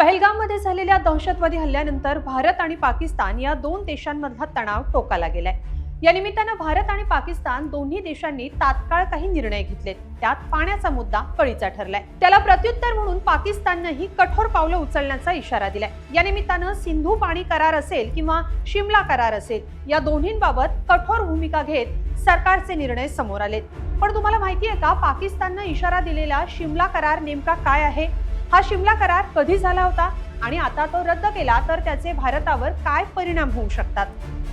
पहलगाममध्ये झालेल्या दहशतवादी हल्ल्यानंतर भारत आणि पाकिस्तान या दोन देशांमधला तणाव टोकाला गेलाय. या निमित्तानं भारत आणि पाकिस्तान दोन्ही देशांनी तात्काळ काही निर्णय घेतलेत. त्यात पाण्याचा मुद्दा कळीचा ठरलाय. त्याला प्रत्युत्तर म्हणून पाकिस्ताननंही कठोर पावलं उचलण्याचा इशारा दिलाय. या निमित्तानं सिंधू पाणी करार असेल किंवा शिमला करार असेल या दोन्हींबाबत कठोर भूमिका घेत सरकारचे निर्णय समोर आलेत. पण तुम्हाला माहिती आहे का पाकिस्ताननं इशारा दिलेला शिमला करार नेमका काय आहे? हा शिमला करार कधी झाला होता आणि आता तो रद्द केला तर त्याचे भारतावर काय परिणाम होऊ शकतात?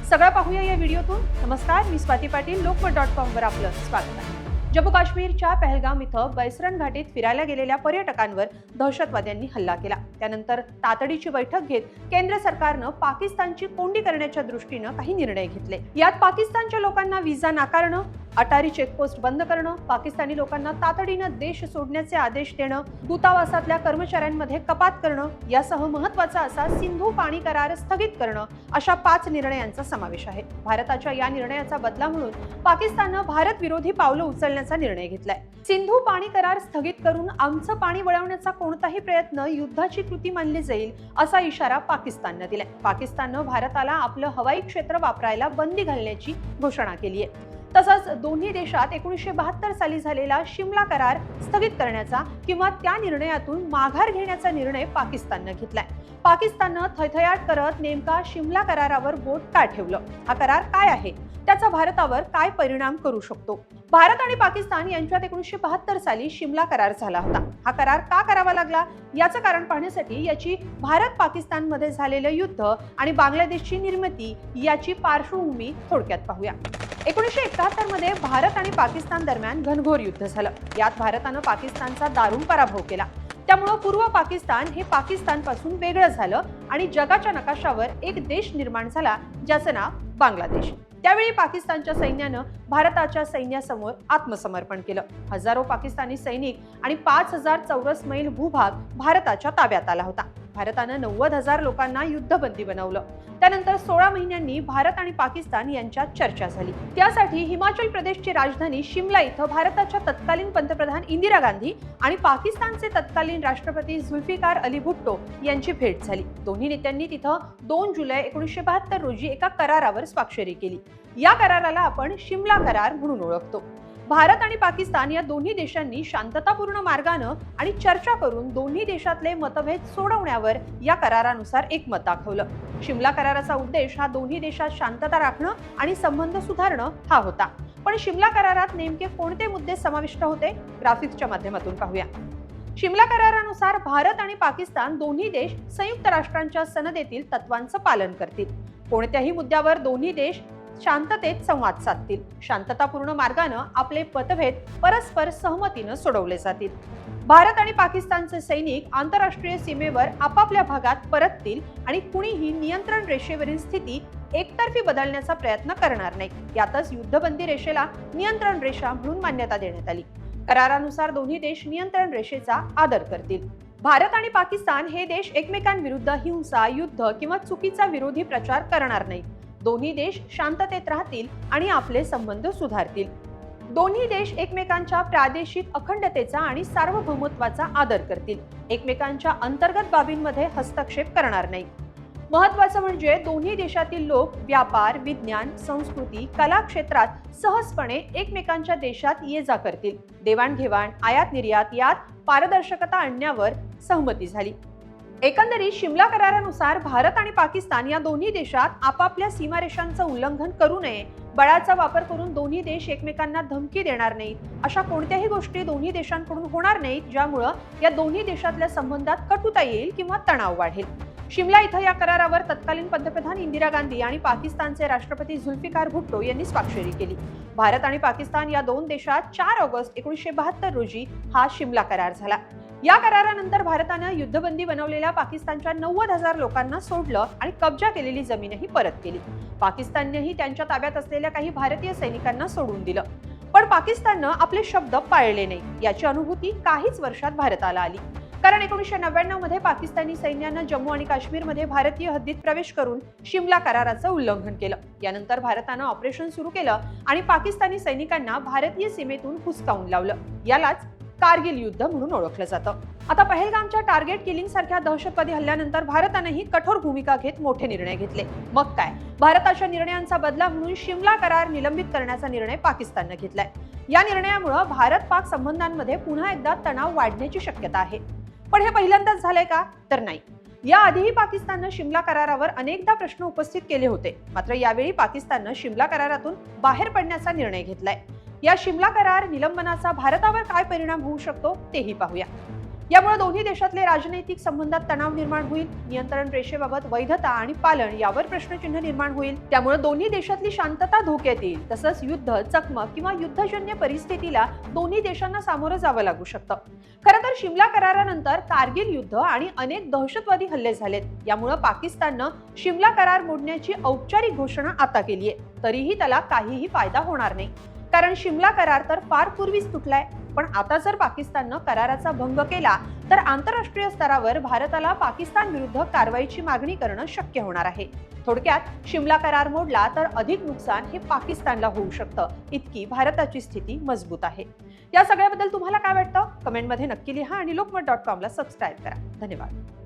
सगळं पाहूया या व्हिडिओतून. नमस्कार मी स्वाती पाटील लोकमत डॉट कॉम वर आपलं स्वागत आहे. जम्मू काश्मीरच्या पहलगाम इथं बैसरण घाटीत फिरायला गेलेल्या पर्यटकांवर दहशतवाद्यांनी हल्ला केला. त्यानंतर तातडीची बैठक घेत केंद्र सरकारनं पाकिस्तानची कोंडी करण्याच्या दृष्टीनं काही निर्णय घेतले. यात पाकिस्तानच्या लोकांना व्हिसा नाकारणं अटारी चेकपोस्ट बंद करणं पाकिस्तानी लोकांना तातडीनं देश सोडण्याचे आदेश देणं दूतावासातल्या कर्मचाऱ्यांमध्ये कपात करणं यासह महत्त्वाचा असा सिंधू पाणी करार स्थगित करणं अशा पाच निर्णयांचा समावेश आहे. भारताच्या या निर्णयाचा बदला म्हणून पाकिस्ताननं भारत विरोधी पावलं उचलण्याचा निर्णय घेतलाय. सिंधू पाणी करार स्थगित करून आमचं पाणी वळवण्याचा कोणताही प्रयत्न युद्धाची कृती मानली जाईल असा इशारा पाकिस्ताननं दिलाय. पाकिस्ताननं भारताला आपलं हवाई क्षेत्र वापरायला बंदी घालण्याची घोषणा केली आहे. तसंच दोन्ही देशात एकोणीसशे बहात्तर साली झालेला शिमला करार स्थगित करण्याचा किंवा त्या निर्णयातून माघार घेण्याचा निर्णय पाकिस्ताननं घेतलाय. पाकिस्ताननं थैथयाट करत नेमका शिमला करारावर बोट का ठेवलं? हा करार काय आहे? त्याचा भारतावर काय परिणाम करू शकतो? भारत आणि पाकिस्तान यांच्यात एकोणीसशे बहात्तर साली शिमला करार झाला होता. हा करार का करावा लागला? याचं कारण पाहण्यासाठी याची भारत पाकिस्तानमध्ये झालेलं युद्ध आणि बांगलादेशची निर्मिती याची पार्श्वभूमी थोडक्यात पाहूया. एकोणीसशे एकाहत्तरमध्ये भारत आणि पाकिस्तान दरम्यान घनघोर युद्ध झालं. यात भारतानं पाकिस्तानचा दारुण पराभव केला. त्यामुळं पूर्व पाकिस्तान हे पाकिस्तानपासून वेगळं झालं आणि जगाच्या नकाशावर एक देश निर्माण झाला ज्याचं नाव बांगलादेश. त्यावेळी पाकिस्तानच्या सैन्यानं भारताच्या सैन्यासमोर आत्मसमर्पण केलं. हजारो पाकिस्तानी सैनिक आणि पाच हजार चौरस मैल भूभाग भारताच्या ताब्यात आला होता. भारतानं नव्वद हजार लोकांना युद्धबंदी बनवलं. त्यानंतर सोळा महिन्यांनी भारत आणि पाकिस्तान यांच्यात चर्चा झाली. त्यासाठी हिमाचल प्रदेशची राजधानी शिमला इथं भारताच्या तत्कालीन पंतप्रधान इंदिरा गांधी आणि पाकिस्तानचे तत्कालीन राष्ट्रपती झुल्फिकार अली भुट्टो यांची भेट झाली. दोन्ही नेत्यांनी तिथं दोन जुलै एकोणीसशे बहात्तर रोजी एका करारावर स्वाक्षरी केली. या कराराला आपण शिमला करार म्हणून ओळखतो. भारत आणि पाकिस्तान या दोन्ही देशांनी शांततापूर्ण मार्गानं आणि चर्चा करून दोन्ही देशातले मतभेद सोडवण्यावर या करारानुसार एकमत दाखवलं. शिमला कराराचा उद्देश हा दोन्ही देशात शांतता राखणं आणि संबंध सुधारणं हा होता. पण शिमला करारात नेमके कोणते मुद्दे समाविष्ट होते? ग्राफिक्सच्या माध्यमातून पाहूया. शिमला करारानुसार भारत आणि पाकिस्तान दोन्ही देश संयुक्त राष्ट्रांच्या सनदेतील तत्वांचं पालन करतील. कोणत्याही मुद्द्यावर दोन्ही देश शांततेत संवाद साधतील. शांततापूर्ण मार्गानं आपले मतभेद परस्पर सहमतीनं सोडवले जातील. भारत आणि पाकिस्तानचे सैनिक आंतरराष्ट्रीय सीमेवर आपापल्या भागात परततील आणि कुणीही नियंत्रण रेषेवरील स्थिती एकतर्फी बदलण्याचा प्रयत्न करणार नाही. यातच युद्धबंदी रेषेला नियंत्रण रेषा म्हणून मान्यता देण्यात आली. करारानुसार दोन्ही देश नियंत्रण रेषेचा आदर करतील. भारत आणि पाकिस्तान हे देश एकमेकांविरुद्ध हिंसा युद्ध किंवा चुकीचा विरोधी प्रचार करणार नाही दोन्ही देश शांततेत राहतील आणि आपले संबंध सुधारतील. दोन्ही देश एकमेकांच्या प्रादेशिक अखंडतेचा आणि सार्वभौमत्वाचा आदर करतील. एकमेकांच्या अंतर्गत बाबींमध्ये हस्तक्षेप करणार नाही. महत्वाचं म्हणजे दोन्ही देशातील लोक व्यापार विज्ञान संस्कृती कला क्षेत्रात सहजपणे एकमेकांच्या देशात ये जा करतील. देवाणघेवाण आयात निर्यात यात पारदर्शकता आणण्यावर सहमती झाली. एकंदरीत शिमला करारानुसार भारत आणि पाकिस्तान या दोन्ही देशात आपापल्या सीमारेषांचं उल्लंघन करू नये बळाचा वापर करून दोन्ही देश एकमेकांना धमकी देणार नाहीत. अशा कोणत्याही गोष्टी दोन्ही देशांकडून होणार नाहीत ज्यामुळं या दोन्ही देशातल्या संबंधात कटुता येईल किंवा तणाव वाढेल. शिमला इथं या करारावर तत्कालीन पंतप्रधान इंदिरा गांधी आणि पाकिस्तानचे राष्ट्रपती झुल्फिकार भुट्टो यांनी स्वाक्षरी केली. भारत आणि पाकिस्तान या दोन देशात चार ऑगस्ट एकोणीसशे बहात्तर रोजी हा शिमला करार झाला. या करारानंतर भारतानं युद्धबंदी बनवलेल्या पाकिस्तानच्या नव्वद हजार लोकांना सोडलं आणि कब्जा केलेली जमीनही परत केली. पाकिस्ताननेही त्यांच्या ताब्यात असलेल्या काही भारतीय सैनिकांना सोडून दिलं. पण पाकिस्ताननं आपले शब्द पाळले नाही. याची अनुभूती काहीच वर्षात भारताला आली. कारण एकोणीसशे नव्याण्णवमध्ये पाकिस्तानी सैन्यानं जम्मू आणि काश्मीरमध्ये भारतीय हद्दीत प्रवेश करून शिमला कराराचं उल्लंघन केलं. यानंतर भारतानं ऑपरेशन सुरू केलं आणि पाकिस्तानी सैनिकांना भारतीय सीमेतून हुसकावून लावलं. यालाच कारगिल युद्ध म्हणून ओळखलं जातं. आता पहलगामच्या टार्गेट किलिंग सारख्या दहशतवादी हल्ल्यानंतर भारतानेही कठोर भूमिका घेत मोठे निर्णय घेतले. मग काय? भारताच्या निर्णयांचा बदला म्हणून शिमला करार निलंबित करण्याचा निर्णय पाकिस्ताननं घेतलाय. या निर्णयामुळे भारत पाक संबंधांमध्ये पुन्हा एकदा तणाव वाढण्याची शक्यता आहे. पण हे पहिल्यांदाच झालंय का? तर नाही. याआधीही पाकिस्ताननं शिमला करारावर अनेकदा प्रश्न उपस्थित केले होते. मात्र यावेळी पाकिस्ताननं शिमला करारातून बाहेर पडण्याचा निर्णय घेतलाय. या शिमला करार निलंबनाचा भारतावर काय परिणाम होऊ शकतो तेही पाहूया. यामुळे दोन्ही देशातले राजनैतिक संबंधात तणाव निर्माण होईल नियंत्रण रेषेबाबत वैधता आणि पालन यावर प्रश्नचिन्ह निर्माण होईल. त्यामुळे दोन्ही देशातली शांतता धोक्यात येईल तसंच युद्ध चकमक किंवा युद्धजन्य परिस्थितीला दोन्ही देशांना सामोरं जावं लागू शकतं. खरं तर शिमला करारानंतर कारगिल युद्ध आणि अनेक दहशतवादी हल्ले झालेत. यामुळे पाकिस्ताननं शिमला करार मोडण्याची औपचारिक घोषणा आता केली आहे तरीही त्याला काहीही फायदा होणार नाही. कारण शिमला करार तर फार पूर्वीच तुटलाय. पण आता जर पाकिस्ताननं कराराचा भंग केला तर आंतरराष्ट्रीय स्तरावर भारताला पाकिस्तान विरुद्ध कारवाईची मागणी करणं शक्य होणार आहे. थोडक्यात शिमला करार मोडला तर अधिक नुकसान हे पाकिस्तानला होऊ शकतं. इतकी भारताची स्थिती मजबूत आहे. या सगळ्याबद्दल तुम्हाला काय वाटतं? कमेंटमध्ये नक्की लिहा आणि लोकमत डॉट कॉमला सबस्क्राईब करा. धन्यवाद.